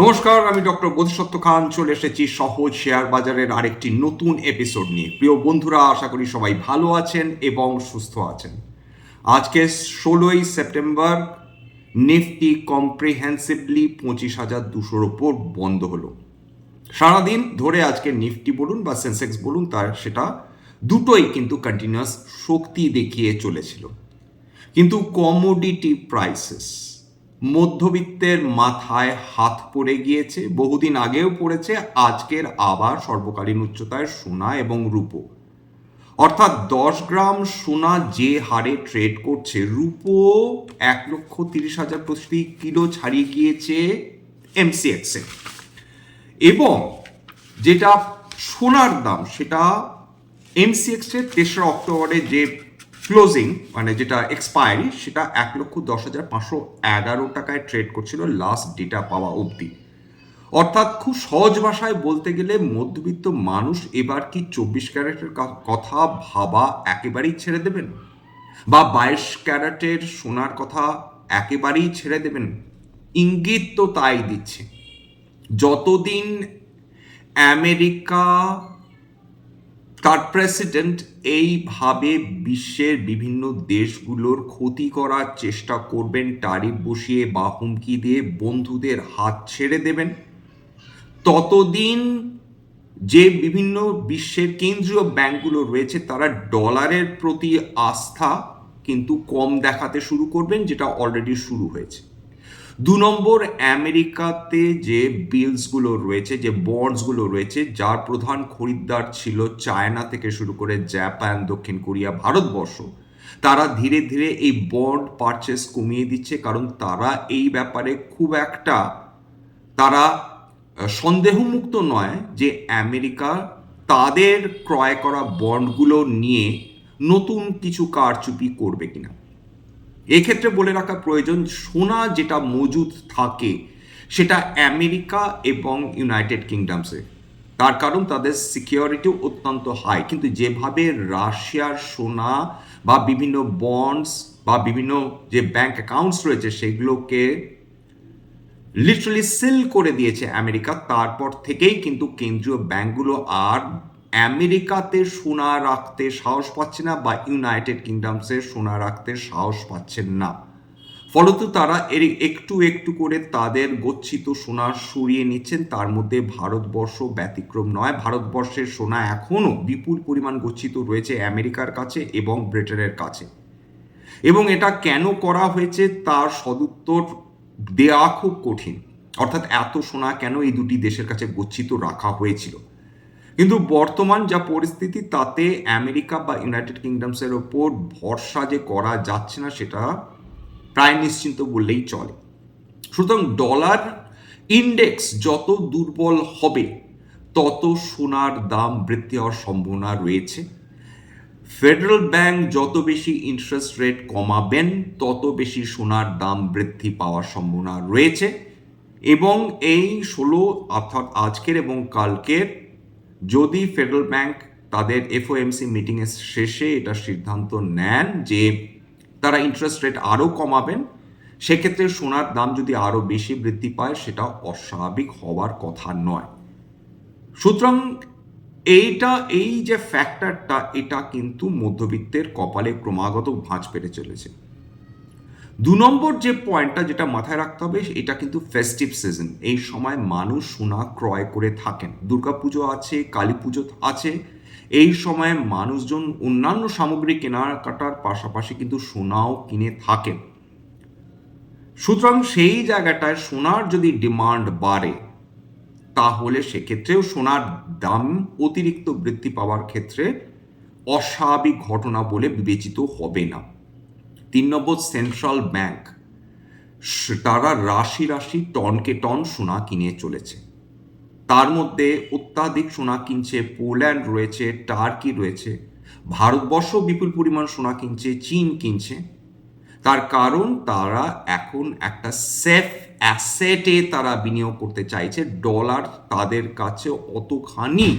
নমস্কার, আমি ডক্টর বোধিসত্ত্ব খান। চলে এসেছি সহজ শেয়ার বাজারের আরেকটি নতুন এপিসোড নিয়ে। প্রিয় বন্ধুরা, আশা করি সবাই ভালো আছেন এবং সুস্থ আছেন। আজকে ষোলোই সেপ্টেম্বর নিফটি কম্প্রিহেন্সিভলি পঁচিশ হাজার দুশোর ওপর বন্ধ হলো। সারাদিন ধরে আজকে নিফটি বলুন বা সেন্সেক্স বলুন, তার সেটা দুটোই কিন্তু কন্টিনিউয়াস শক্তি দেখিয়ে চলেছিল। কিন্তু কমোডিটি প্রাইসেস মধ্যবিত্তের মাথায় হাত পড়ে গিয়েছে, বহুদিন আগেও পড়েছে, আজকের আবার সর্বকালীন উচ্চতায় সোনা এবং রূপো। অর্থাৎ দশ গ্রাম সোনা যে হারে ট্রেড করছে, রূপো এক লক্ষ তিরিশ হাজার প্রতি কিলো ছাড়িয়ে গিয়েছে এমসিএক্সে এবং যেটা সোনার দাম, সেটা এমসিএক্সের তেসরা অক্টোবরে যে ক্লোজিং মানে যেটা এক্সপায়ারি সেটা এক লক্ষ দশ হাজার পাঁচশো এগারো টাকায় ট্রেড করছিল লাস্ট ডেটা পাওয়া অবধি। অর্থাৎ খুব সহজ ভাষায় বলতে গেলে মধ্যবিত্ত মানুষ এবার কি চব্বিশ ক্যারেটের কথা ভাবা একেবারেই ছেড়ে দেবেন? বা বাইশ ক্যারেটের সোনার কথা একেবারেই ছেড়ে দেবেন? ইঙ্গিত তো তাই দিচ্ছে। যতদিন আমেরিকা তার প্রেসিডেন্ট এইভাবে বিশ্বের বিভিন্ন দেশগুলোর ক্ষতি করার চেষ্টা করবেন টারিফ বসিয়ে বা হুমকি দিয়ে বন্ধুদের হাত ছেড়ে দেবেন। ততদিন যে বিভিন্ন বিশ্বের কেন্দ্রীয় ব্যাংকগুলো রয়েছে, তারা ডলারের প্রতি আস্থা কিন্তু কম দেখাতে শুরু করবেন, যেটা অলরেডি শুরু হয়েছে। দু নম্বর আমেরিকাতে যে বিলসগুলো রয়েছে, যে বন্ডসগুলো রয়েছে, যার প্রধান খরিদ্দার ছিল চায়না থেকে শুরু করে জাপান, দক্ষিণ কোরিয়া, ভারতবর্ষ, তারা ধীরে ধীরে এই বন্ড পারচেস কমিয়ে দিচ্ছে কারণ তারা এই ব্যাপারে খুব একটা, তারা সন্দেহমুক্ত নয় যে আমেরিকা তাদের ক্রয় করা বন্ডগুলো নিয়ে নতুন কিছু কারচুপি করবে কিনা। এক্ষেত্রে বলে রাখা প্রয়োজন, সোনা যেটা মজুদ থাকে, সেটা আমেরিকা এবং ইউনাইটেড কিংডমসে। তার কারণ তাদের সিকিউরিটিও অত্যন্ত হাই কিন্তু যেভাবে রাশিয়ার সোনা বা বিভিন্ন বন্ডস বা বিভিন্ন যে ব্যাংক অ্যাকাউন্টস রয়েছে, সেগুলোকে লিটারালি সিল করে দিয়েছে আমেরিকা, তারপর থেকেই কিন্তু কেন্দ্রীয় ব্যাংকগুলো আর আমেরিকাতে সোনা রাখতে সাহস পাচ্ছে না বা ইউনাইটেড কিংডমসে সোনা রাখতে সাহস পাচ্ছেন না। ফলত তারা এর একটু একটু করে তাদের গচ্ছিত সোনা সরিয়ে নিচ্ছেন। তার মধ্যে ভারতবর্ষ ব্যতিক্রম নয়। ভারতবর্ষের সোনা এখনও বিপুল পরিমাণ গচ্ছিত রয়েছে আমেরিকার কাছে এবং ব্রিটেনের কাছে। এবং এটা কেন করা হয়েছে তার সদুত্তর দেওয়া খুব কঠিন। অর্থাৎ এত সোনা কেন এই দুটি দেশের কাছে গচ্ছিত রাখা হয়েছিল? কিন্তু বর্তমান যা পরিস্থিতি, তাতে আমেরিকা বা ইউনাইটেড কিংডমসের ওপর ভরসা যে করা যাচ্ছে না, সেটা প্রায় নিশ্চিন্ত বললেই চলে। সুতরাং ডলার ইন্ডেক্স যত দুর্বল হবে, তত সোনার দাম বৃদ্ধি হওয়ার সম্ভাবনা রয়েছে। ফেডারেল ব্যাংক যত বেশি ইন্টারেস্ট রেট কমাবেন, তত বেশি সোনার দাম বৃদ্ধি পাওয়ার সম্ভাবনা রয়েছে। এবং এই ষোলো অর্থাৎ আজকের এবং কালকের যদি ফেডারেল ব্যাংক তাদের এফওএমসি মিটিংয়ের শেষে এটা সিদ্ধান্ত নেন যে তারা ইন্টারেস্ট রেট আরও কমাবেন, সেক্ষেত্রে সোনার দাম যদি আরও বেশি বৃদ্ধি পায়, সেটা অস্বাভাবিক হওয়ার কথা নয়। সুতরাং এইটা, এই যে ফ্যাক্টরটা এটা কিন্তু মধ্যবিত্তের কপালে ক্রমাগত ভাঁজ পেতে চলেছে। দু নম্বর যে পয়েন্টটা যেটা মাথায় রাখতে হবে, এটা কিন্তু ফেস্টিভ সিজন এই সময় মানুষ সোনা ক্রয় করে থাকেন। দুর্গাপুজো আছে কালী পুজো আছে। এই সময়ে মানুষজন অন্যান্য সামগ্রী কেনাকাটার পাশাপাশি কিন্তু সোনাও কিনে থাকেন। সুতরাং সেই জায়গাটায় সোনার যদি ডিমান্ড বাড়ে, তাহলে সেক্ষেত্রেও সোনার দাম অতিরিক্ত বৃদ্ধি পাওয়ার ক্ষেত্রে অস্বাভাবিক ঘটনা বলে বিবেচিত হবে না। তিন নম্বর সেন্ট্রাল ব্যাংক তারা রাশি রাশি টনকে টন সোনা কিনে চলেছে। তার মধ্যে অত্যাধিক সোনা কিনছে পোল্যান্ড রয়েছে, টার্কি রয়েছে, ভারতবর্ষ বিপুল পরিমাণ সোনা কিনছে, চীন কিনছে। তার কারণ তারা এখন একটা সেফ অ্যাসেটে তারা বিনিয়োগ করতে চাইছে, ডলার তাদের কাছে অতখানি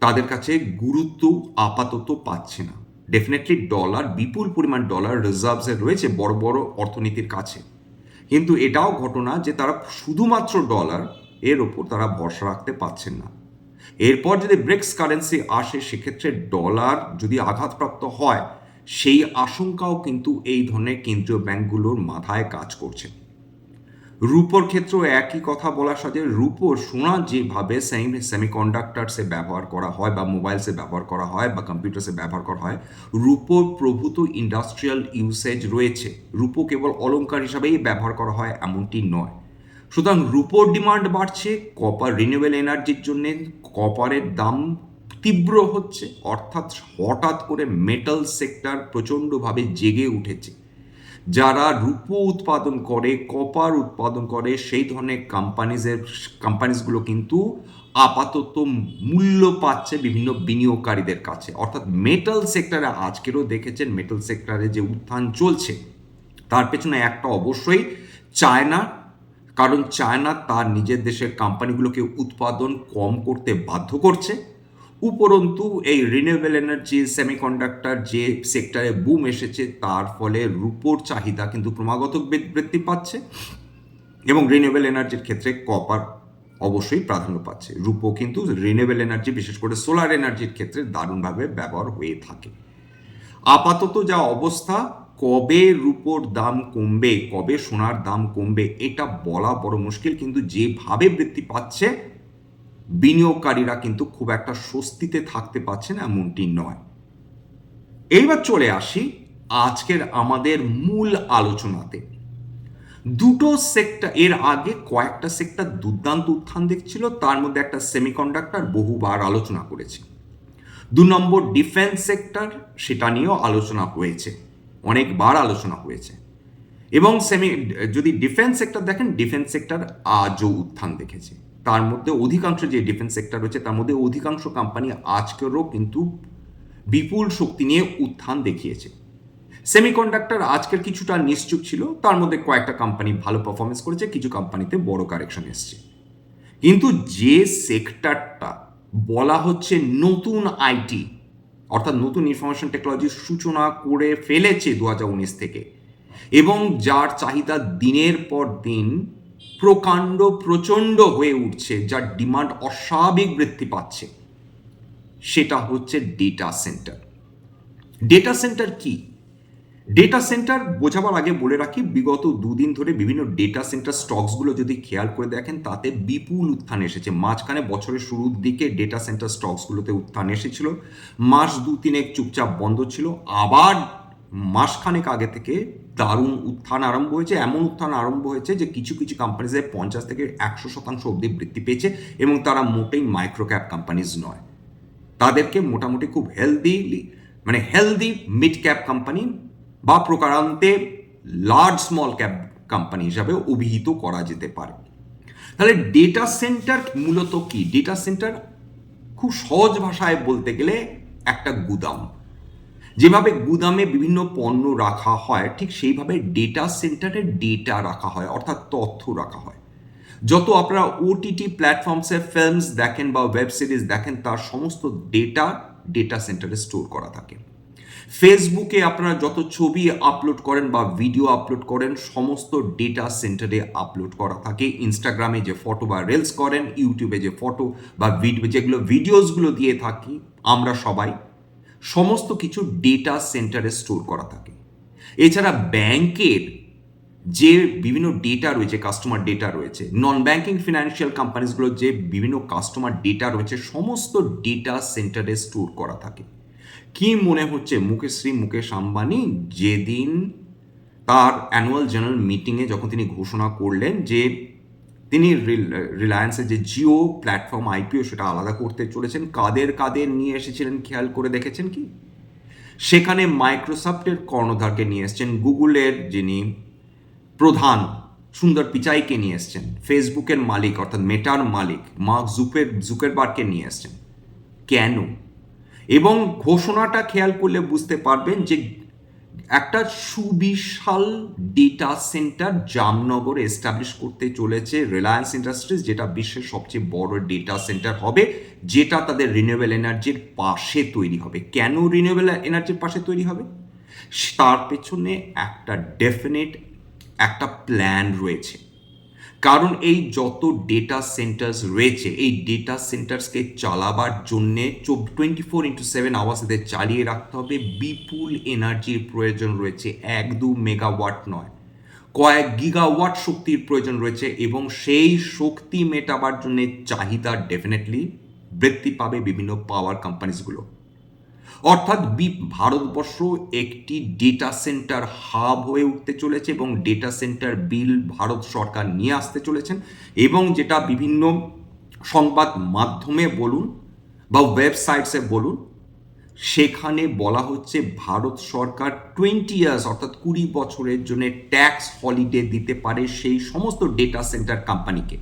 তাদের কাছে গুরুত্ব আপাতত পাচ্ছে না। ডেফিনেটলি ডলার বিপুল পরিমাণ ডলার রিজার্ভসে রয়েছে বড় বড় অর্থনীতির কাছে। কিন্তু এটাও ঘটনা যে তারা শুধুমাত্র ডলার এর ওপর তারা ভরসা রাখতে পারছেন না। এরপর যদি ব্রিক্স কারেন্সি আসে, সেক্ষেত্রে ডলার যদি আঘাতপ্রাপ্ত হয়, সেই আশঙ্কাও কিন্তু এই ধরনের কেন্দ্রীয় ব্যাংকগুলোর মাথায় কাজ করছে। রূপোর ক্ষেত্রেও একই কথা বলার সাথে রূপোর সোনা যেভাবে সেমি সেমিকন্ডাক্টারসে ব্যবহার করা হয় বা মোবাইলসে ব্যবহার করা হয় বা কম্পিউটারসে ব্যবহার করা হয়, রূপোর প্রভূত ইন্ডাস্ট্রিয়াল ইউসেজ রয়েছে। রূপো কেবল অলংকার হিসাবেই ব্যবহার করা হয়, এমনটি নয়। সুতরাং রূপোর ডিমান্ড বাড়ছে কপার রিনিউয়েবল এনার্জির জন্য কপারের দাম তীব্র হচ্ছে, অর্থাৎ হঠাৎ করে মেটাল সেক্টর প্রচণ্ডভাবে জেগে উঠেছে। যারা রূপো উৎপাদন করে, কপার উৎপাদন করে, সেই ধরনের কোম্পানিজের কোম্পানিজগুলো কিন্তু আপাতত মূল্য পাচ্ছে বিভিন্ন বিনিয়োগকারীদের কাছে। অর্থাৎ মেটাল সেক্টরে আজকেরও দেখেছেন মেটাল সেক্টরে যে উত্থান চলছে, তার পেছনে একটা অবশ্যই চায়না কারণ চায়না তার নিজের দেশের কোম্পানিগুলোকে উৎপাদন কম করতে বাধ্য করছে। উপরন্তু, এই রিনিউয়েবল এনার্জি সেমিকন্ডাক্টর যে সেক্টরে বুম এসেছে, তার ফলে রূপোর চাহিদা কিন্তু ক্রমাগত বৃদ্ধি পাচ্ছে এবং রিনিউয়েবল এনার্জির ক্ষেত্রে কপার অবশ্যই প্রাধান্য পাচ্ছে। রূপো কিন্তু রিনিউয়েবল এনার্জি বিশেষ করে সোলার এনার্জির ক্ষেত্রে দারুণভাবে ব্যবহার হয়ে থাকে। আপাতত যা অবস্থা, কবে রূপোর দাম কমবে, কবে সোনার দাম কমবে, এটা বলা বড় মুশকিল, কিন্তু যেভাবে বৃদ্ধি পাচ্ছে বিনিয়োগকারীরা কিন্তু খুব একটা স্বস্তিতে থাকতে পারছেন এমনটি নয়। এইবার চলে আসি আজকের আমাদের মূল আলোচনাতে। দুটো সেক্টর এর আগে কয়েকটা সেক্টর দুর্দান্ত উত্থান দেখছিল, তার মধ্যে একটা সেমিকন্ডাক্টর বহুবার আলোচনা করেছে। দু নম্বর ডিফেন্স সেক্টর সেটা নিয়েও আলোচনা হয়েছে, অনেকবার আলোচনা হয়েছে। এবং সেমি যদি ডিফেন্স সেক্টর দেখেন ডিফেন্স সেক্টর আজও উত্থান দেখেছে। তার মধ্যে অধিকাংশ যে ডিফেন্স সেক্টর রয়েছে, তার মধ্যে অধিকাংশ কোম্পানি আজকেরও কিন্তু বিপুল শক্তি নিয়ে উত্থান দেখিয়েছে। সেমিকন্ডাক্টর আজকের কিছুটা নিশ্চুপ ছিল, তার মধ্যে কয়েকটা কোম্পানি ভালো পারফরমেন্স করেছে, কিছু কোম্পানিতে বড় কারেকশন এসছে। কিন্তু যে সেক্টরটা বলা হচ্ছে নতুন আইটি অর্থাৎ নতুন ইনফরমেশন টেকনোলজির সূচনা করে ফেলেছে দু হাজার উনিশ থেকে, এবং যার চাহিদা দিনের পর দিন প্রকাণ্ড প্রচণ্ড হয়ে উঠছে, যার ডিমান্ড অস্বাভাবিক বৃদ্ধি পাচ্ছে। সেটা হচ্ছে ডেটা সেন্টার ডেটা সেন্টার কি? ডেটা সেন্টার বোঝাবার আগে বলে রাখি, বিগত দুদিন ধরে বিভিন্ন ডেটা সেন্টার স্টকসগুলো যদি খেয়াল করে দেখেন, তাতে বিপুল উত্থান এসেছে। মাঝখানে বছরের শুরুর দিকে ডেটা সেন্টার স্টকসগুলোতে উত্থান এসেছিল। মাস দু তিনেক চুপচাপ বন্ধ ছিল। আবার মাসখানেক আগে থেকে দারুণ উত্থান আরম্ভ হয়েছে। এমন উত্থান আরম্ভ হয়েছে যে কিছু কিছু কোম্পানিজে পঞ্চাশ থেকে একশো শতাংশ অবধি বৃদ্ধি পেয়েছে এবং তারা মোটেই মাইক্রো ক্যাপ কোম্পানিজ নয়। তাদেরকে মোটামুটি খুব হেলদি মানে হেলদি মিড ক্যাপ কোম্পানি বা প্রকারান্তে লার্জ স্মল ক্যাপ কোম্পানি হিসাবে অভিহিত করা যেতে পারে। তাহলে ডেটা সেন্টার মূলত কি? ডেটা সেন্টার খুব সহজ ভাষায় বলতে গেলে একটা গুদাম। যেভাবে গুদামে বিভিন্ন পণ্য রাখা হয়, ঠিক সেইভাবে ডেটা সেন্টারে ডেটা রাখা হয়, অর্থাৎ তথ্য রাখা হয়। যত আপনারা ওটিটি প্ল্যাটফর্মসে ফিল্মস দেখেন বা ওয়েব সিরিজ দেখেন, তার সমস্ত ডেটা ডেটা সেন্টারে স্টোর করা থাকে। ফেসবুকে আপনারা যত ছবি আপলোড করেন বা ভিডিও আপলোড করেন, সমস্ত ডেটা সেন্টারে আপলোড করা থাকে। ইনস্টাগ্রামে যে ফটো বা রিলস করেন ইউটিউবে যে ফটো বা ভিডিও যেগুলো ভিডিওসগুলো দিয়ে থাকি, আমরা সবাই সমস্ত কিছু ডেটা সেন্টারে স্টোর করা থাকে। এছাড়া ব্যাংকের যে বিভিন্ন ডেটা রয়েছে কাস্টমার ডেটা রয়েছে নন ব্যাংকিং ফিনান্সিয়াল কোম্পানিজগুলোর যে বিভিন্ন কাস্টমার ডেটা রয়েছে, সমস্ত ডেটা সেন্টারে স্টোর করা থাকে। কি মনে হচ্ছে মুকেশ শ্রী মুকেশ আম্বানি? যেদিন তার অ্যানুয়াল জেনারেল মিটিংয়ে যখন তিনি ঘোষণা করলেন যে তিনি রিলায়েন্সের যে জিও প্ল্যাটফর্ম আইপিও সেটা আলাদা করতে চলেছেন, কাদের কাদের নিয়ে এসেছিলেন খেয়াল করে দেখেছেন কি? সেখানে মাইক্রোসফটের কর্ণধারকে নিয়ে এসছেন গুগলের যিনি প্রধান সুন্দর পিচাইকে নিয়ে এসছেন ফেসবুকের মালিক, অর্থাৎ মেটার মালিক মার্ক জুকের জুকেরবার্গকে নিয়ে এসছেন। কেন? এবং ঘোষণাটা খেয়াল করলে বুঝতে পারবেন যে একটা সুবিশাল ডেটা সেন্টার জামনগরে এস্টাবলিশ করতে চলেছে রিলায়েন্স ইন্ডাস্ট্রিজ যেটা বিশ্বের সবচেয়ে বড় ডেটা সেন্টার হবে, যেটা তাদের রিনিউয়েবল এনার্জির পাশে তৈরি হবে। কেন রিনিউয়েবল এনার্জির পাশে তৈরি হবে? তার পেছনে একটা ডেফিনেট একটা প্ল্যান রয়েছে। কারণ এই যত ডেটা সেন্টার্স রয়েছে, এই ডেটা সেন্টার্সকে চালাবার জন্যে twenty four into seven hours এদের চালিয়ে রাখতে হবে। বিপুল এনার্জির প্রয়োজন রয়েছে। এক দু মেগাওয়াট নয়। কয়েক গিগাওয়াট শক্তির প্রয়োজন রয়েছে এবং সেই শক্তি মেটাবার জন্য চাহিদা ডেফিনেটলি বৃদ্ধি পাবে বিভিন্ন পাওয়ার কোম্পানিজগুলো অর্থাৎ বি ভারতবর্ষ একটি ডেটা সেন্টার হাব হয়ে উঠতে চলেছে এবং ডেটা সেন্টার বিল ভারত সরকার নিয়ে আসতে চলেছেন এবং যেটা বিভিন্ন সংবাদ মাধ্যমে বলুন বা ওয়েবসাইটসে বলুন, সেখানে বলা হচ্ছে ভারত সরকার টোয়েন্টি ইয়ার্স অর্থাৎ কুড়ি বছরের জন্য ট্যাক্স হলিডে দিতে পারে সেই সমস্ত ডেটা সেন্টার কোম্পানিকে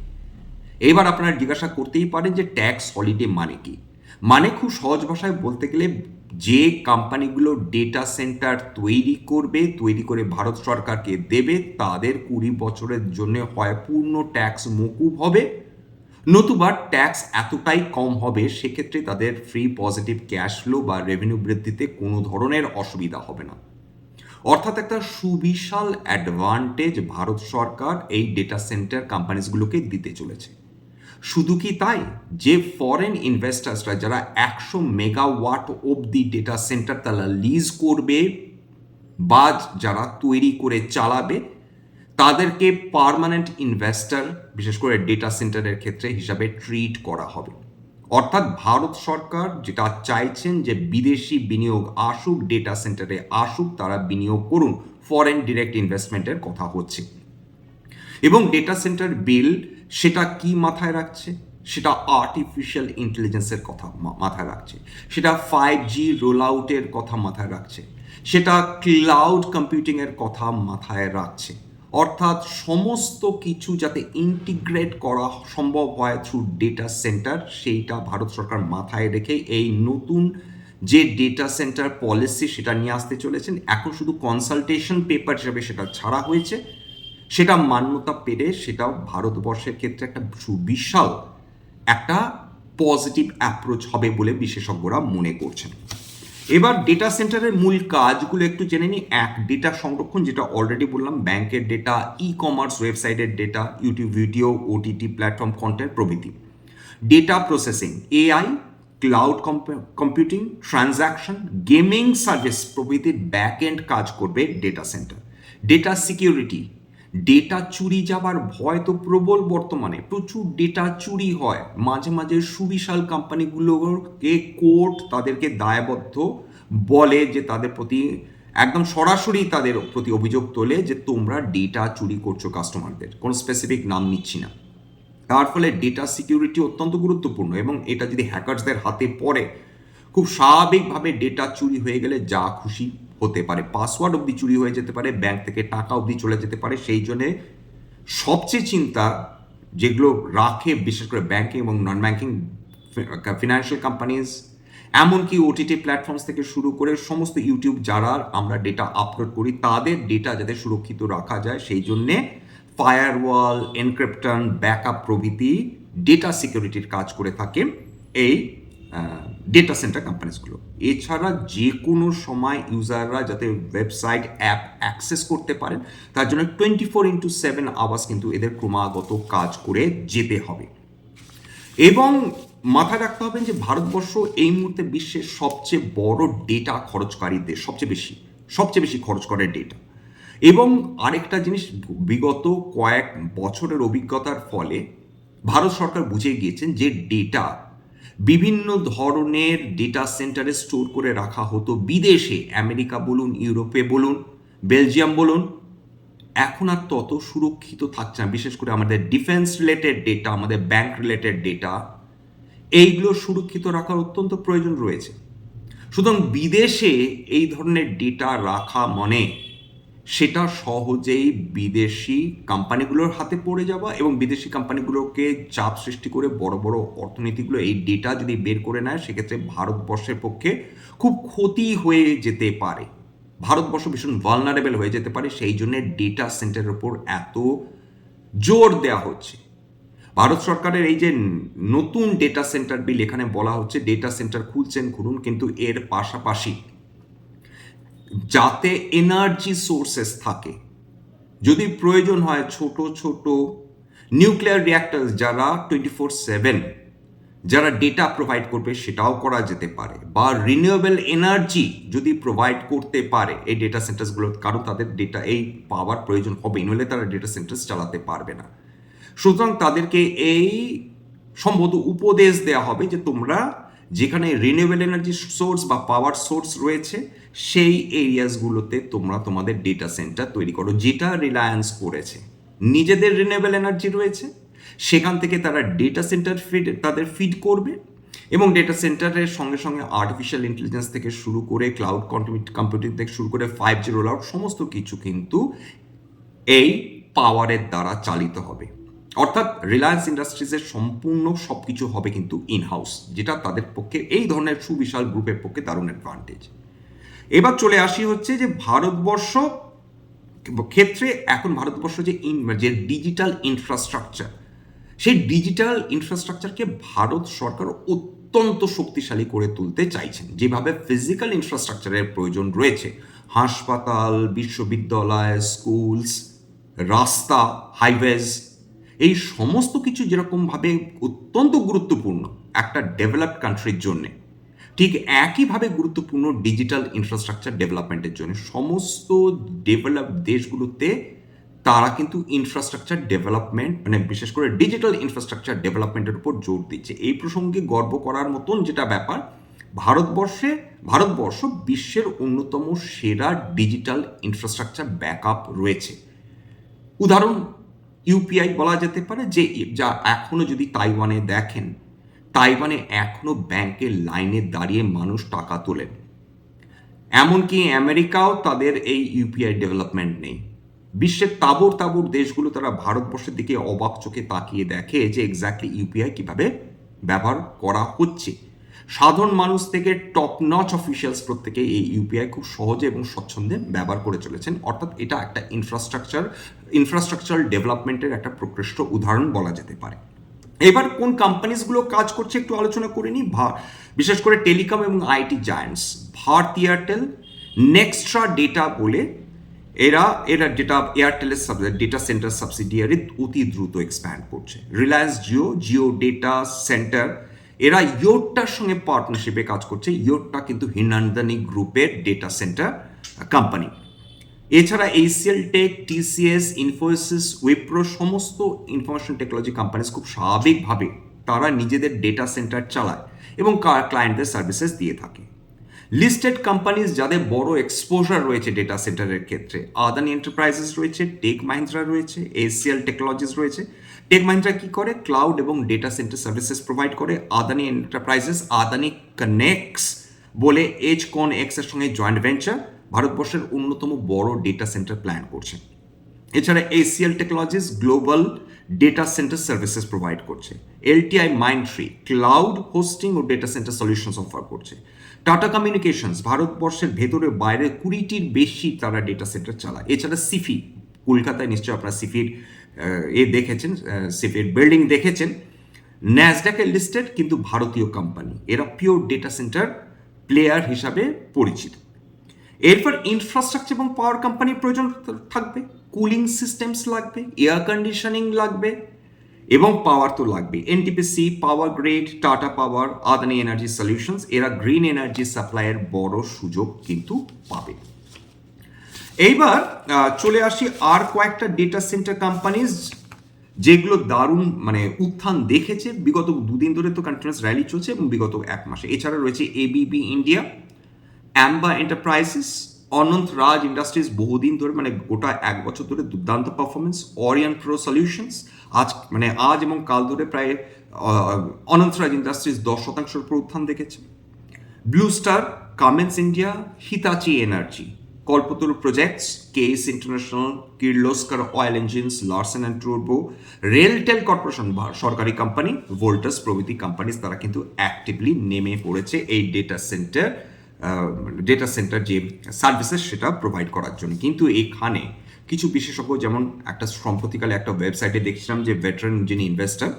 এবার আপনারা জিজ্ঞাসা করতেই পারেন যে ট্যাক্স হলিডে মানে কি? মানে খুব সহজ ভাষায় বলতে গেলে যে কোম্পানিগুলো ডেটা সেন্টার তৈরি করবে, তৈরি করে ভারত সরকারকে দেবে, তাদের কুড়ি বছরের জন্য হয় পূর্ণ ট্যাক্স মকুব হবে। নতুবা ট্যাক্স এতটাই কম হবে, সেক্ষেত্রে তাদের ফ্রি পজিটিভ ক্যাশ ফ্লো বা রেভিনিউ বৃদ্ধিতে কোনো ধরনের অসুবিধা হবে না। অর্থাৎ একটা সুবিশাল অ্যাডভান্টেজ ভারত সরকার এই ডেটা সেন্টার কোম্পানিজগুলোকে দিতে চলেছে। শুধু কি তাই? যে ফরেন ইনভেস্টার্সরা যারা একশো মেগাওয়াট অবধি ডেটা সেন্টার তারা লিজ করবে বা যারা তৈরি করে চালাবে, তাদেরকে পারমানেন্ট ইনভেস্টার বিশেষ করে ডেটা সেন্টারের ক্ষেত্রে হিসাবে ট্রিট করা হবে। অর্থাৎ ভারত সরকার যেটা চাইছেন যে বিদেশি বিনিয়োগ আসুক ডেটা সেন্টারে আসুক, তারা বিনিয়োগ করুন। ফরেন ডিরেক্ট ইনভেস্টমেন্টের কথা হচ্ছে। এবং ডেটা সেন্টার বিল সেটা কি মাথায় রাখছে? সেটা আর্টিফিশিয়াল ইন্টেলিজেন্সের কথা মাথায় রাখছে। সেটা ফাইভ জি রোল আউটের কথা মাথায় রাখছে। সেটা ক্লাউড কম্পিউটিংয়ের কথা মাথায় রাখছে। অর্থাৎ সমস্ত কিছু যাতে ইন্টিগ্রেট করা সম্ভব হয় থ্রু ডেটা সেন্টার সেইটা ভারত সরকার মাথায় রেখে এই নতুন যে ডেটা সেন্টার পলিসি সেটা নিয়ে আসতে চলেছেন। এখন শুধু কনসালটেশন পেপার হিসাবে সেটা ছাড়া হয়েছে। সেটা মান্যতা পেরে সেটাও ভারতবর্ষের ক্ষেত্রে একটা সুবিশাল একটা পজিটিভ অ্যাপ্রোচ হবে বলে বিশেষজ্ঞরা মনে করছেন। এবার ডেটা সেন্টারের মূল কাজগুলো একটু জেনে নিই। এক ডেটা সংরক্ষণ যেটা অলরেডি বললাম, ব্যাংকের ডেটা ই কমার্স ওয়েবসাইটের data YouTube video OTT platform content প্রভৃতি। Data processing AI cloud computing transaction gaming service প্রভৃতির ব্যাক এন্ড কাজ করবে data centre data security data চুরি যাবার ভয় তো প্রবল বর্তমানে। প্রচুর ডেটা চুরি হয়। মাঝে মাঝে সুবিশাল কোম্পানিগুলোকে কোর্ট তাদেরকে দায়বদ্ধ বলে যে তাদের প্রতি, একদম সরাসরি তাদের প্রতি অভিযোগ তোলে যে তোমরা ডেটা চুরি করছ কাস্টমারদের কোনো স্পেসিফিক নাম নিচ্ছি না। তার ফলে ডেটা সিকিউরিটি অত্যন্ত গুরুত্বপূর্ণ এবং এটা যদি হ্যাকার্সদের হাতে পড়ে, খুব স্বাভাবিকভাবে ডেটা চুরি হয়ে গেলে যা খুশি হতে পারে পাসওয়ার্ড অবধি চুরি হয়ে যেতে পারে ব্যাংক থেকে টাকা অবধি চলে যেতে পারে, সেই জন্যে সবচেয়ে চিন্তা যেগুলো রাখে বিশেষ করে ব্যাংকিং এবং নন ব্যাংকিং ফিনান্সিয়াল কোম্পানিজ এমনকি ওটিটি প্ল্যাটফর্মস থেকে শুরু করে সমস্ত ইউটিউব যারা আমরা ডেটা আপলোড করি, তাদের ডেটা যাতে সুরক্ষিত রাখা যায়, সেই জন্যে ফায়ারওয়াল এনক্রিপ্টন ব্যাকআপ প্রভৃতি ডেটা সিকিউরিটির কাজ করে থাকে এই ডেটা সেন্টার কোম্পানিজগুলো এছাড়া যে কোনো সময় ইউজাররা যাতে ওয়েবসাইট অ্যাপ অ্যাক্সেস করতে পারেন, তার জন্য twenty four into seven hours কিন্তু এদের ক্রমাগত কাজ করে যেতে হবে। এবং মাথায় রাখতে হবে যে ভারতবর্ষ এই মুহূর্তে বিশ্বের সবচেয়ে বড় ডেটা খরচকারী দেশ, সবচেয়ে বেশি সবচেয়ে বেশি খরচ করে ডেটা এবং আরেকটা জিনিস, বিগত কয়েক বছরের অভিজ্ঞতার ফলে ভারত সরকার বুঝে গিয়েছেন যে ডেটা বিভিন্ন ধরনের ডেটা সেন্টারে স্টোর করে রাখা হতো। বিদেশে, আমেরিকা বলুন, ইউরোপে বলুন, বেলজিয়াম বলুন। এখন আর তত সুরক্ষিত থাকছে না। বিশেষ করে আমাদের ডিফেন্স রিলেটেড ডেটা আমাদের ব্যাংক রিলেটেড ডেটা এইগুলো সুরক্ষিত রাখার অত্যন্ত প্রয়োজন রয়েছে। সুতরাং বিদেশে এই ধরনের ডেটা রাখা মানে সেটা সহজেই বিদেশি কোম্পানিগুলোর হাতে পড়ে যাওয়া এবং বিদেশি কোম্পানিগুলোকে চাপ সৃষ্টি করে বড় বড় অর্থনীতিগুলো এই ডেটা যদি বের করে নেয়, সেক্ষেত্রে ভারতবর্ষের পক্ষে খুব ক্ষতি হয়ে যেতে পারে। ভারতবর্ষ ভীষণ ভালনারেবল হয়ে যেতে পারে, সেই জন্য ডেটা সেন্টারের উপর এত জোর দেওয়া হচ্ছে। ভারত সরকারের এই যে নতুন ডেটা সেন্টার বিল এখানে বলা হচ্ছে ডেটা সেন্টার খুলছেন, খুলুন, কিন্তু এর পাশাপাশি যাতে এনার্জি সোর্সেস থাকে। যদি প্রয়োজন হয় ছোট ছোট নিউক্লিয়ার রিয়াক্টার্স যারা টোয়েন্টি ফোর সেভেন যারা ডেটা প্রোভাইড করবে সেটাও করা যেতে পারে। বা রিনিউয়েবল এনার্জি যদি প্রোভাইড করতে পারে, এই ডেটা সেন্টার্সগুলো কারণ তাদের ডেটা এই পাওয়ার প্রয়োজন হবে নইলে তারা ডেটা সেন্টার্স চালাতে পারবে না। সুতরাং তাদেরকে এই সম্ভবত উপদেশ দেওয়া হবে যে তোমরা যেখানে রিনিউয়েবল এনার্জি সোর্স বা পাওয়ার সোর্স রয়েছে, সেই এরিয়াসগুলোতে তোমরা তোমাদের ডেটা সেন্টার তৈরি করো, যেটা রিলায়েন্স করেছে। নিজেদের রিনিউয়েবল এনার্জি রয়েছে, সেখান থেকে তারা ডেটা সেন্টার ফিড তাদের ফিড করবে এবং ডেটা সেন্টারের সঙ্গে সঙ্গে আর্টিফিশিয়াল ইন্টেলিজেন্স থেকে শুরু করে ক্লাউড কম্পিউটিং থেকে শুরু করে ফাইভ জি রোল আউট সমস্ত কিছু কিন্তু এই পাওয়ারের দ্বারা চালিত হবে। অর্থাৎ রিলায়েন্স ইন্ডাস্ট্রিজের সম্পূর্ণ সব কিছু হবে কিন্তু ইন হাউস যেটা তাদের পক্ষে এই ধরনের সুবিশাল গ্রুপের পক্ষে দারুণ অ্যাডভান্টেজ এবার চলে আসি হচ্ছে যে ভারতবর্ষ ক্ষেত্রে এখন ভারতবর্ষ যে ইন যে ডিজিটাল ইনফ্রাস্ট্রাকচার সেই ডিজিটাল ইনফ্রাস্ট্রাকচারকে ভারত সরকার অত্যন্ত শক্তিশালী করে তুলতে চাইছেন। যেভাবে ফিজিক্যাল ইনফ্রাস্ট্রাকচারের প্রয়োজন রয়েছে, হাসপাতাল, বিশ্ববিদ্যালয় স্কুলস রাস্তা হাইওয়েজ এই সমস্ত কিছু যেরকমভাবে অত্যন্ত গুরুত্বপূর্ণ একটা ডেভেলপড কান্ট্রির জন্যে, ঠিক একইভাবে গুরুত্বপূর্ণ ডিজিটাল ইনফ্রাস্ট্রাকচার ডেভেলপমেন্টের জন্য সমস্ত ডেভেলপ দেশগুলোতে তারা কিন্তু ইনফ্রাস্ট্রাকচার ডেভেলপমেন্ট মানে বিশেষ করে ডিজিটাল ইনফ্রাস্ট্রাকচার ডেভেলপমেন্টের উপর জোর দিচ্ছে। এই প্রসঙ্গে গর্ব করার মতন যেটা ব্যাপার, ভারতবর্ষে, ভারতবর্ষ বিশ্বের অন্যতম সেরা ডিজিটাল ইনফ্রাস্ট্রাকচার ব্যাকআপ রয়েছে। উদাহরণ ইউপিআই বলা যেতে পারে যে, যা এখনও যদি তাইওয়ানে দেখেন, তাইওয়ানে এখনও ব্যাংকের লাইনে দাঁড়িয়ে মানুষ টাকা তোলেন। এমনকি আমেরিকাও তাদের এই ইউপিআই ডেভেলপমেন্ট নেই। বিশ্বের তাবর তাবর দেশগুলো তারা ভারতবর্ষের দিকে অবাক চোখে তাকিয়ে দেখে যে, এক্স্যাক্টলি ইউপিআই কীভাবে ব্যবহার করা হচ্ছে। সাধারণ মানুষ থেকে টপ নচ অফিসিয়ালস প্রত্যেকে এই ইউপিআই খুব সহজে এবং স্বচ্ছন্দে ব্যবহার করে চলেছেন। অর্থাৎ এটা একটা ইনফ্রাস্ট্রাকচার ইনফ্রাস্ট্রাকচার ডেভেলপমেন্টের একটা প্রকৃষ্ট উদাহরণ বলা যেতে পারে। এবার কোন কোম্পানিজগুলো কাজ করছে একটু আলোচনা করে নিই। বিশেষ করে টেলিকম এবং IT giants Bharat Airtel Nxtra data বলে এরা এরা ডেটা এয়ারটেলের ডেটা সেন্টার সাবসিডিয়ারি অতি দ্রুত এক্সপ্যান্ড করছে। Reliance Jio Jio data centre এরা ইয়োরটার সঙ্গে পার্টনারশিপে কাজ করছে। ইয়োরটা কিন্তু হিনান্দানি গ্রুপের ডেটা সেন্টার কোম্পানি এছাড়া HCL Tech TCS Infosys Wipro সমস্ত ইনফরমেশন টেকনোলজি কোম্পানিজ খুব স্বাভাবিকভাবে তারা নিজেদের ডেটা সেন্টার চালায় এবং ক্লায়েন্টদের সার্ভিসেস দিয়ে থাকে। লিস্টেড কোম্পানিজ যাদের বড় এক্সপোজার রয়েছে ডেটা সেন্টারের ক্ষেত্রে আদানি এন্টারপ্রাইজেস রয়েছে টেক মাহিন্দ্রা রয়েছে এসিএল টেকনোলজিস রয়েছে টেক মাহিন্দ্রা কি করে? ক্লাউড এবং ডেটা সেন্টার সার্ভিসেস প্রোভাইড করে। আদানি এন্টারপ্রাইজেস আদানি কানেক্টস বলে এজ কন এক্সের সঙ্গে জয়েন্ট ভেঞ্চার ভারতবর্ষের অন্যতম বড় ডেটা সেন্টার প্ল্যান করছে। এছাড়া ACL technologies global data centre services provide করছে। এলটিআই মাইন্ডট্রি ক্লাউড হোস্টিং ও ডেটা সেন্টার সলিউশনস অফার করছে। টাটা কমিউনিকেশনস ভারতবর্ষের ভেতরে বাইরে কুড়িটির বেশি তারা ডেটা সেন্টার চালায়। এছাড়া সিফি কলকাতায় নিশ্চয়ই আপনারা সিফির এ দেখেছেন সিফির বিল্ডিং দেখেছেন। ন্যাসডাকের লিস্টেড কিন্তু ভারতীয় কোম্পানি এরা পিওর ডেটা সেন্টার প্লেয়ার হিসাবে পরিচিত। এরপর ইনফ্রাস্ট্রাকচার এবং পাওয়ার কোম্পানির প্রয়োজন থাকবে। কুলিং সিস্টেমস লাগবে এয়ার কন্ডিশনিং লাগবে এবং পাওয়ার তো লাগবে NTPC power grid Tata power Adani energy solutions এরা গ্রিন এনার্জি সাপ্লাইয়ের বড় সুযোগ কিন্তু পাবে। এইবার চলে আসি আর কয়েকটা ডেটা সেন্টার কোম্পানিজ যেগুলো দারুণ মানে উত্থান দেখেছে। বিগত দুদিন ধরে তো কন্টিনিউস র্যালি চলছে এবং বিগত এক মাসে। এছাড়া রয়েছে ABB India Amba Enterprises Anant Raj industries বহুদিন ধরে মানে গোটা এক বছর ধরে দুর্দান্ত পারফরমেন্স অরিয়ান প্রো সলিউশনস আজ মানে আজ এবং কাল ধরে প্রায় অনন্ত রাজ ইন্ডাস্ট্রিজ দশ শতাংশের উপর উত্থান দেখেছে। Blue Star Cummins India Hitachi Energy Kalpataru projects KS International Kirloskar oil engines Larsen and টুরবো RailTel corporation সরকারি কোম্পানি ভোল্টাস প্রভৃতি কোম্পানিজ তারা কিন্তু অ্যাক্টিভলি নেমে পড়েছে এই ডেটা সেন্টার ডেটা সেন্টার যে সার্ভিসেস সেটা প্রোভাইড করার জন্য। কিন্তু এখানে কিছু বিশেষজ্ঞ যেমন একটা সম্প্রতিকালে একটা ওয়েবসাইটে দেখছিলাম যে ভেটারেন যিনি ইনভেস্টার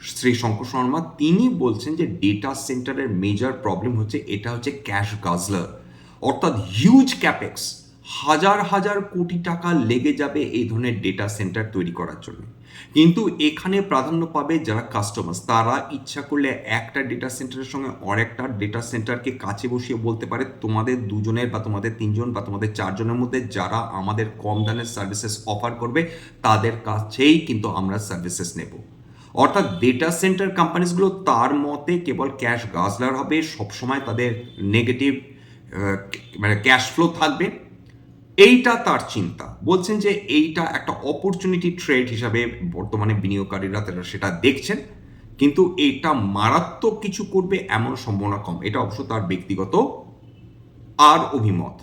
শ্রী শঙ্কর শর্মা, তিনি বলছেন যে ডেটা সেন্টারের মেজর প্রবলেম হচ্ছে এটা হচ্ছে ক্যাশ গাজলার অর্থাৎ হিউজ ক্যাপেক্স হাজার হাজার কোটি টাকা লেগে যাবে এই ধরনের ডেটা সেন্টার তৈরি করার জন্য। কিন্তু এখানে প্রাধান্য পাবে যারা কাস্টমার্স তারা ইচ্ছা করলে একটা ডেটা সেন্টারের সঙ্গে আরেকটা ডেটা সেন্টারকে কাছে বসিয়ে বলতে পারে তোমাদের দুজনের বা তোমাদের তিনজন বা তোমাদের চারজনের মধ্যে যারা আমাদের কম দামের সার্ভিসেস অফার করবে, তাদের কাছেই কিন্তু আমরা সার্ভিসেস নেব। অর্থাৎ ডেটা সেন্টার কোম্পানিজগুলো তার মতে কেবল ক্যাশ গাজলার হবে, সবসময় তাদের নেগেটিভ মানে ক্যাশ ফ্লো থাকবে। এইটা তার চিন্তা। বলছেন যে এইটা একটা অপরচুনিটি ট্রেড হিসাবে বর্তমানে বিনিয়োগকারীরা তারা সেটা দেখছেন। কিন্তু এটা মারাত্মক কিছু করবে এমন সম্ভাবনা কম। এটা অবশ্য তার ব্যক্তিগত আর অভিমত।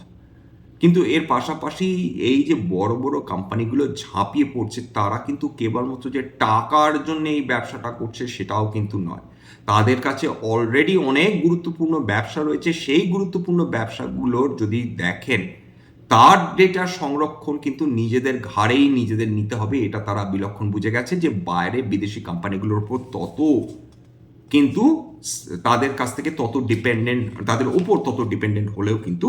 কিন্তু এর পাশাপাশি এই যে বড় বড় কোম্পানিগুলো ঝাঁপিয়ে পড়ছে, তারা কিন্তু কেবলমাত্র যে টাকার জন্য এই ব্যবসাটা করছে সেটাও কিন্তু নয়। তাদের কাছে অলরেডি অনেক গুরুত্বপূর্ণ ব্যবসা রয়েছে। সেই গুরুত্বপূর্ণ ব্যবসাগুলোর যদি দেখেন, তার ডেটা সংরক্ষণ কিন্তু নিজেদের ঘাড়েই নিজেদের নিতে হবে, এটা তারা বিলক্ষণ বুঝে গেছে যে বাইরে বিদেশি কোম্পানিগুলোর উপর তত কিন্তু তাদের কাছ থেকে তত ডিপেন্ডেন্ট তাদের উপর তত ডিপেন্ডেন্ট হলেও কিন্তু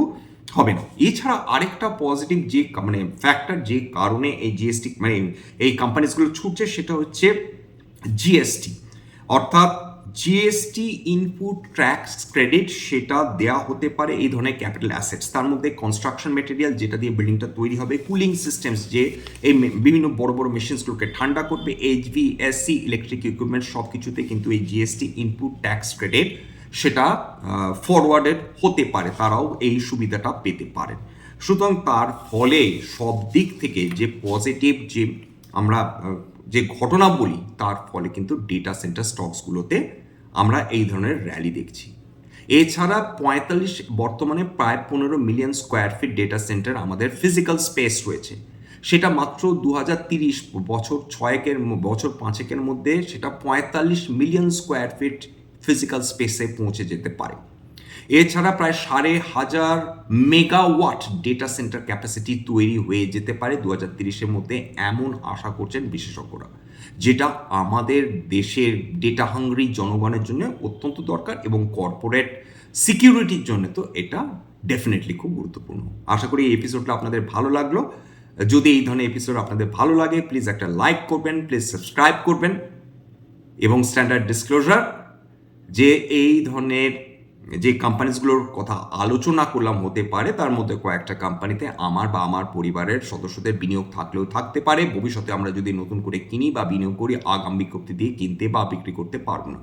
হবে না। এছাড়া আরেকটা পজিটিভ যে মানে ফ্যাক্টর যে কারণে এই জিএসটি মানে এই কোম্পানিজগুলো ছুটছে সেটা হচ্ছে জিএসটি অর্থাৎ জিএসটি ইনপুট ট্যাক্স ক্রেডিট সেটা দেয়া হতে পারে এই ধরনের ক্যাপিটাল অ্যাসেটস তার মধ্যে কনস্ট্রাকশন মেটেরিয়াল যেটা দিয়ে বিল্ডিংটা তৈরি হবে কুলিং সিস্টেমস যে এই বিভিন্ন বড় বড় মেশিনসগুলোকে ঠান্ডা করবে এইচভি এসসি ইলেকট্রিক ইকুইপমেন্ট সব কিছুতে কিন্তু এই জিএসটি ইনপুট ট্যাক্স ক্রেডিট সেটা ফরওয়ার্ডেড হতে পারে, তারাও এই সুবিধাটা পেতে পারেন। সুতরাং তার ফলে সব দিক থেকে যে পজিটিভ যে আমরা যে ঘটনা বলি, তার ফলে কিন্তু ডেটা সেন্টার স্টকসগুলোতে আমরা এই ধরনের র্যালি দেখছি। এছাড়া পঁয়তাল্লিশ, বর্তমানে প্রায় পনেরো million square feet data centre আমাদের ফিজিক্যাল স্পেস রয়েছে। সেটা মাত্র দু হাজার তিরিশ বছর ছয়েকের বছর পাঁচেকের মধ্যে সেটা পঁয়তাল্লিশ মিলিয়ন স্কোয়ার ফিট ফিজিক্যাল স্পেসে পৌঁছে যেতে পারে। এছাড়া প্রায় সাড়ে হাজার মেগাওয়াট ডেটা সেন্টার ক্যাপাসিটি তৈরি হয়ে যেতে পারে দু হাজার তিরিশের মধ্যে, এমন আশা করছেন বিশেষজ্ঞরা। যেটা আমাদের দেশের ডেটা হাঙ্গরি জনগণের জন্য অত্যন্ত দরকার এবং কর্পোরেট সিকিউরিটির জন্য তো এটা ডেফিনেটলি খুব গুরুত্বপূর্ণ। আশা করি এই এপিসোডটা আপনাদের ভালো লাগল। যদি এই ধরনের এপিসোড আপনাদের ভালো লাগে প্লিজ একটা লাইক করবেন প্লিজ সাবস্ক্রাইব করবেন এবং স্ট্যান্ডার্ড ডিসক্লোজার যে এই ধরনের যে কোম্পানিজগুলোর কথা আলোচনা করলাম হতে পারে, তার মধ্যে কয়েকটা কোম্পানিতে আমার বা আমার পরিবারের সদস্যদের বিনিয়োগ থাকলেও থাকতে পারে। ভবিষ্যতে আমরা যদি নতুন করে কিনি বা বিনিয়োগ করি, আগাম বিজ্ঞপ্তি দিয়ে কিনতে বা বিক্রি করতে পারব না।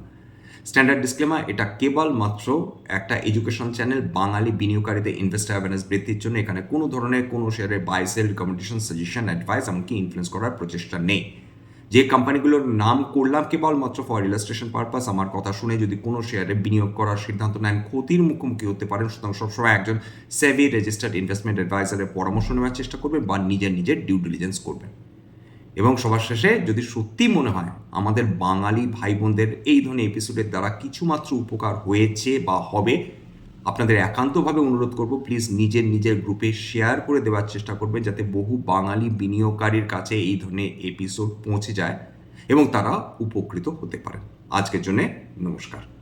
স্ট্যান্ডার্ড ডিসক্লেমার এটা কেবলমাত্র একটা এডুকেশন চ্যানেল বাঙালি বিনিয়োগকারীদের ইনভেস্টার অ্যাওয়ারনেস বৃদ্ধির জন্য। এখানে কোনো ধরনের কোনো শেয়ারের buy sell recommendation suggestion advice এমনকি ইনফ্লুয়েন্স করার প্রচেষ্টা নেই। যে কোম্পানিগুলোর নাম করলাম কেবলমাত্র ফর ইলাস্ট্রেশন পারপাস আমার কথা শুনে যদি কোনো শেয়ারে বিনিয়োগ করার সিদ্ধান্ত নেন, ক্ষতির মুখোমুখি হতে পারেন। সুতরাং সবসময় একজন সেভি রেজিস্টার্ড ইনভেস্টমেন্ট অ্যাডভাইজারের পরামর্শ নেওয়ার চেষ্টা করবেন বা নিজের নিজের ডিউ ডিলিজেন্স করবেন। এবং সবার শেষে যদি সত্যি মনে হয়, আমাদের বাঙালি ভাই বোনদের এই ধরনের এপিসোডের দ্বারা কিছুমাত্র উপকার হয়েছে বা হবে আপনাদের একান্তভাবে অনুরোধ করব প্লিজ নিজের নিজের গ্রুপে শেয়ার করে দেওয়ার চেষ্টা করবে যাতে বহু বাঙালি বিনিয়োগকারীর কাছে এই ধরনের এপিসোড পৌঁছে যায় এবং তারা উপকৃত হতে পারে আজকের জন্যে নমস্কার।